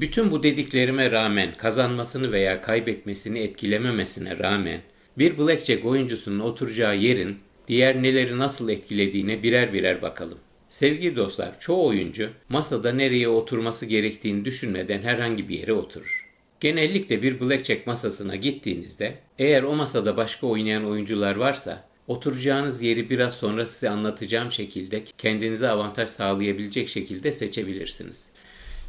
Bütün bu dediklerime rağmen kazanmasını veya kaybetmesini etkilememesine rağmen bir blackjack oyuncusunun oturacağı yerin diğer neleri nasıl etkilediğine birer birer bakalım. Sevgili dostlar, çoğu oyuncu masada nereye oturması gerektiğini düşünmeden herhangi bir yere oturur. Genellikle bir blackjack masasına gittiğinizde eğer o masada başka oynayan oyuncular varsa oturacağınız yeri biraz sonra size anlatacağım şekilde kendinize avantaj sağlayabilecek şekilde seçebilirsiniz.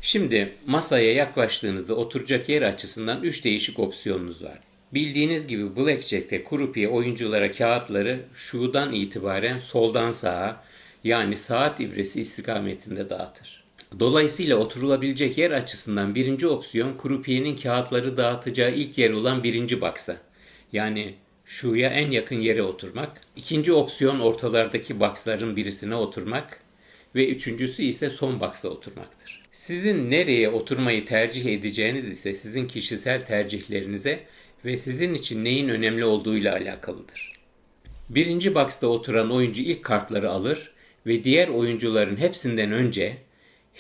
Şimdi masaya yaklaştığınızda oturacak yer açısından 3 değişik opsiyonunuz var. Bildiğiniz gibi Blackjack'te kurupiye oyunculara kağıtları şudan itibaren soldan sağa yani saat ibresi istikametinde dağıtır. Dolayısıyla oturulabilecek yer açısından birinci opsiyon kurupiyenin kağıtları dağıtacağı ilk yer olan birinci baksa. Yani şuya en yakın yere oturmak. İkinci opsiyon ortalardaki baksların birisine oturmak ve üçüncüsü ise son baksa oturmaktır. Sizin nereye oturmayı tercih edeceğiniz ise sizin kişisel tercihlerinize ve sizin için neyin önemli olduğuyla alakalıdır. Birinci box'ta oturan oyuncu ilk kartları alır ve diğer oyuncuların hepsinden önce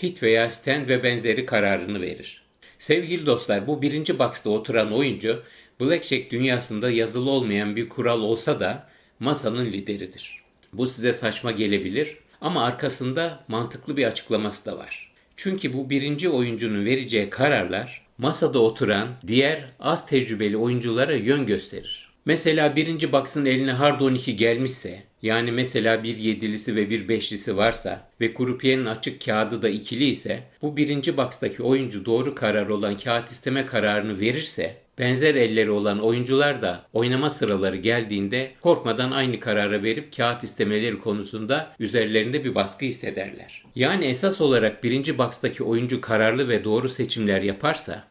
hit veya stand ve benzeri kararını verir. Sevgili dostlar bu birinci box'ta oturan oyuncu Blackjack dünyasında yazılı olmayan bir kural olsa da masanın lideridir. Bu size saçma gelebilir ama arkasında mantıklı bir açıklaması da var. Çünkü bu birinci oyuncunun vereceği kararlar masada oturan diğer az tecrübeli oyunculara yön gösterir. Mesela birinci box'ın eline hard 12 gelmişse yani mesela bir yedilisi ve bir beşlisi varsa ve kurupiyenin açık kağıdı da ikili ise bu birinci box'taki oyuncu doğru karar olan kağıt isteme kararını verirse benzer elleri olan oyuncular da oynama sıraları geldiğinde korkmadan aynı kararı verip kağıt istemeleri konusunda üzerlerinde bir baskı hissederler. Yani esas olarak birinci box'taki oyuncu kararlı ve doğru seçimler yaparsa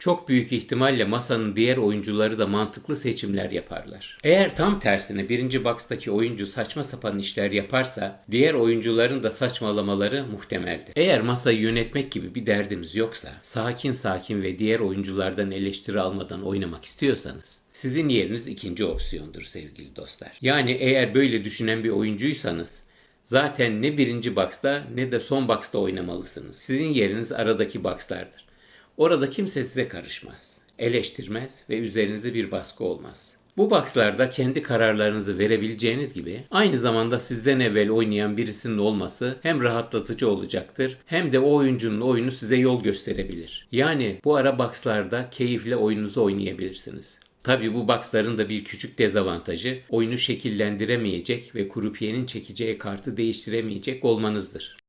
çok büyük ihtimalle masanın diğer oyuncuları da mantıklı seçimler yaparlar. Eğer tam tersine birinci box'taki oyuncu saçma sapan işler yaparsa diğer oyuncuların da saçmalamaları muhtemeldir. Eğer masayı yönetmek gibi bir derdiniz yoksa sakin sakin ve diğer oyunculardan eleştiri almadan oynamak istiyorsanız sizin yeriniz ikinci opsiyondur sevgili dostlar. Yani eğer böyle düşünen bir oyuncuysanız zaten ne birinci box'ta ne de son box'ta oynamalısınız. Sizin yeriniz aradaki box'lardır. Orada kimse size karışmaz, eleştirmez ve üzerinizde bir baskı olmaz. Bu boxlarda kendi kararlarınızı verebileceğiniz gibi aynı zamanda sizden evvel oynayan birisinin olması hem rahatlatıcı olacaktır hem de o oyuncunun oyunu size yol gösterebilir. Yani bu ara boxlarda keyifle oyununuzu oynayabilirsiniz. Tabi bu boxların da bir küçük dezavantajı oyunu şekillendiremeyecek ve kurupiyenin çekeceği kartı değiştiremeyecek olmanızdır.